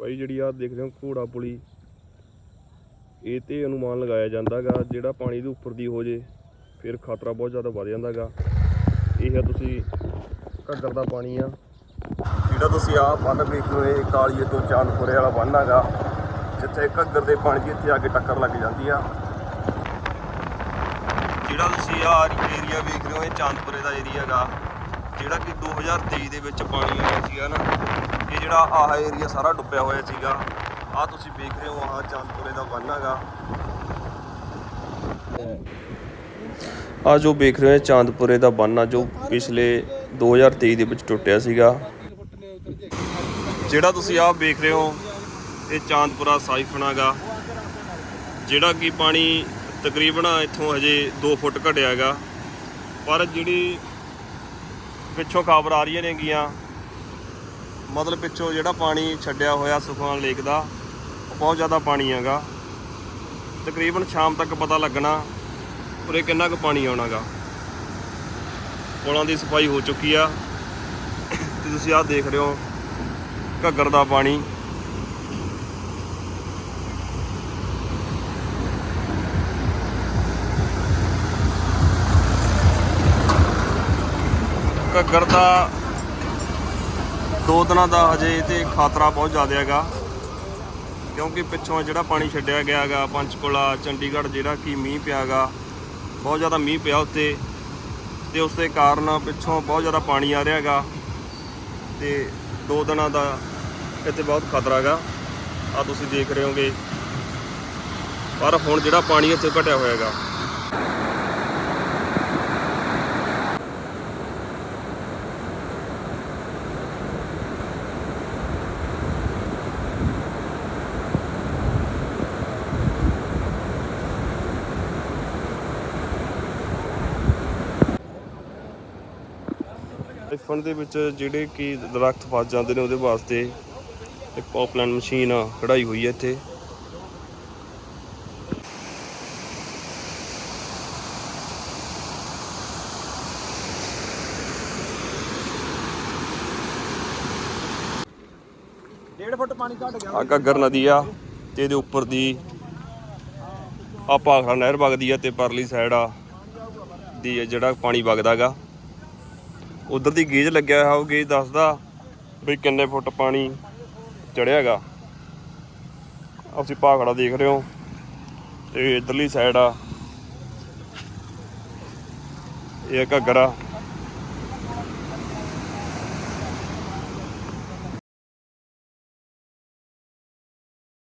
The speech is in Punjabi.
ਭਾਈ ਜਿਹੜੀ ਆ ਦੇਖ ਰਹੇ ਹੋ ਘੋੜਾ ਪੁਲੀ, ਇਹ ਤੇ ਅਨੁਮਾਨ ਲਗਾਇਆ ਜਾਂਦਾਗਾ, ਜਿਹੜਾ ਪਾਣੀ ਦੇ ਉੱਪਰ ਦੀ ਹੋ ਜੇ, ਫਿਰ ਖਤਰਾ ਬਹੁਤ ਜ਼ਿਆਦਾ ਵੱਧ ਜਾਂਦਾਗਾ। ਇਹ ਹੈ ਤੁਸੀਂ ਘੱਗਰ ਦਾ ਪਾਣੀ ਆ। ਜਿਹੜਾ ਤੁਸੀਂ ਆ ਬੰਨ ਵੇਖ ਰਹੇ ਹੋ ਇਹ ਕਾਲੀਏ ਤੋਂ ਚਾਂਦਪੁਰੇ ਵਾਲਾ ਬੰਨ ਹੈਗਾ ਜਿੱਥੇ ਘੱਗਰ ਦੇ ਪਾਣੀ ਦੀ ਇੱਥੇ ਆ ਕੇ ਟੱਕਰ ਲੱਗ ਜਾਂਦੀ ਆ। ਜਿਹੜਾ ਤੁਸੀਂ ਆ ਏਰੀਆ ਵੇਖ ਰਹੇ ਹੋ, ਇਹ ਚਾਂਦਪੁਰੇ ਦਾ ਏਰੀਆ ਹੈਗਾ ਜਿਹੜਾ ਕਿ 2023 ਦੇ ਵਿੱਚ ਪਾਣੀ ਆਇਆ ਸੀਗਾ ਨਾ। ਜਿਹੜਾ ਆਹ ਏਰੀਆ ਸਾਰਾ ਡੁੱਬਿਆ ਹੋਇਆ ਸੀਗਾ। ਆ ਤੁਸੀਂ ਵੇਖ ਰਹੇ ਹੋ ਆਹ ਚਾਂਦਪੁਰੇ ਦਾ ਬੰਨ ਹੈਗਾ। ਆ ਜੋ ਵੇਖ ਰਹੇ ਹੋ ਚਾਂਦਪੁਰੇ ਦਾ ਬੰਨ ਆ ਜੋ ਪਿਛਲੇ 2023 ਦੇ ਵਿੱਚ ਟੁੱਟਿਆ ਸੀਗਾ। ਜਿਹੜਾ ਤੁਸੀਂ ਆਹ ਵੇਖ ਰਹੇ ਹੋ ਇਹ ਚਾਂਦਪੁਰਾ ਸਾਈਫਨਾਗਾ ਜਿਹੜਾ ਕਿ ਪਾਣੀ ਤਕਰੀਬਨ ਇੱਥੋਂ ਹਜੇ 2 ਫੁੱਟ ਘਟਿਆ ਹੈਗਾ। ਪਰ ਜਿਹੜੀ ਪਿੱਛੋਂ ਖਬਰ ਆ ਰਹੀਆਂ ਨੇਗੀਆਂ ਮਤਲਬ ਪਿੱਛੋਂ ਜਿਹੜਾ ਪਾਣੀ ਛੱਡਿਆ ਹੋਇਆ ਸੁਖਾਨ ਲੇਕ ਦਾ ਬਹੁਤ ਜ਼ਿਆਦਾ ਪਾਣੀ ਹੈਗਾ। ਤਕਰੀਬਨ ਸ਼ਾਮ ਤੱਕ ਪਤਾ ਲੱਗਣਾ ਉਰੇ ਕਿੰਨਾ ਕੁ ਪਾਣੀ ਆਉਣਾਗਾ। ਪੁਲਾਂ ਦੀ ਸਫ਼ਾਈ ਹੋ ਚੁੱਕੀ ਆ। ਤੇ ਤੁਸੀਂ ਆਹ ਦੇਖ ਰਹੇ ਹੋ ਘੱਗਰ ਦਾ ਪਾਣੀ। ਘੱਗਰ ਦਾ ਦੋ ਦਿਨਾਂ ਦਾ ਹਜੇ ਤੇ ਖਤਰਾ ਬਹੁਤ ਜ਼ਿਆਦਾ ਹੈਗਾ। ਕਿਉਂਕਿ ਪਿੱਛੋਂ ਜਿਹੜਾ ਪਾਣੀ ਛੱਡਿਆ ਗਿਆ ਹੈਗਾ, ਪੰਚਕੁਲਾ, ਚੰਡੀਗੜ੍ਹ ਜਿਹੜਾ ਕਿ ਮੀਂਹ ਪਿਆਗਾ ਬਹੁਤ ਜ਼ਿਆਦਾ ਮੀਂਹ ਪਿਆ ਉੱਤੇ ਤੇ ਉਸ ਦੇ ਕਾਰਨ ਪਿੱਛੋਂ ਬਹੁਤ ਜ਼ਿਆਦਾ ਪਾਣੀ ਆ ਰਿਹਾ ਹੈਗਾ। ਤੇ ਦੋ ਦਿਨਾਂ ਦਾ ਇੱਥੇ ਬਹੁਤ ਖਤਰਾ ਹੈਗਾ। ਆ ਤੁਸੀਂ ਦੇਖ ਰਹੇ ਹੋਗੇ। ਪਰ ਹੁਣ ਜਿਹੜਾ ਪਾਣੀ ਇੱਥੇ ਘਟਿਆ ਹੋਇਆ ਹੈਗਾ ਆਈਫੋਨ ਦੇ ਵਿੱਚ ਜਿਹੜੇ ਕਿ ਦਰਖਤ ਫਸ ਜਾਂਦੇ ਨੇ ਉਹਦੇ ਵਾਸਤੇ ਇੱਕ ਪੌਪਲਾਈਨ ਮਸ਼ੀਨ ਕਢਾਈ ਹੋਈ ਹੈ ਇੱਥੇ। ਡੇਢ ਫੁੱਟ ਪਾਣੀ ਘਟ ਗਿਆ। ਆ ਘੱਗਰ ਨਦੀ ਆ ਤੇ ਇਹਦੇ ਉੱਪਰ ਦੀ ਆ ਭਾਖੜਾ ਨਹਿਰ ਵਗਦੀ ਆ ਤੇ ਪਰਲੀ ਸਾਈਡ ਆ ਦੀ ਆ ਜਿਹੜਾ ਪਾਣੀ ਵਗਦਾਗਾ। ਉਧਰ ਦੀ ਗੇਜ ਲੱਗਿਆ ਹੋਇਆ, ਉਹ ਗੇਜ ਦੱਸਦਾ ਵੀ ਕਿੰਨੇ ਫੁੱਟ ਪਾਣੀ ਚੜਿਆਗਾ। ਅਸੀਂ ਭਾਖੜਾ ਦੇਖ ਰਹੇ ਹੋ ਤੇ ਇਧਰਲੀ ਸਾਈਡ ਆ। ਇਹ ਘੱਗਰਾ।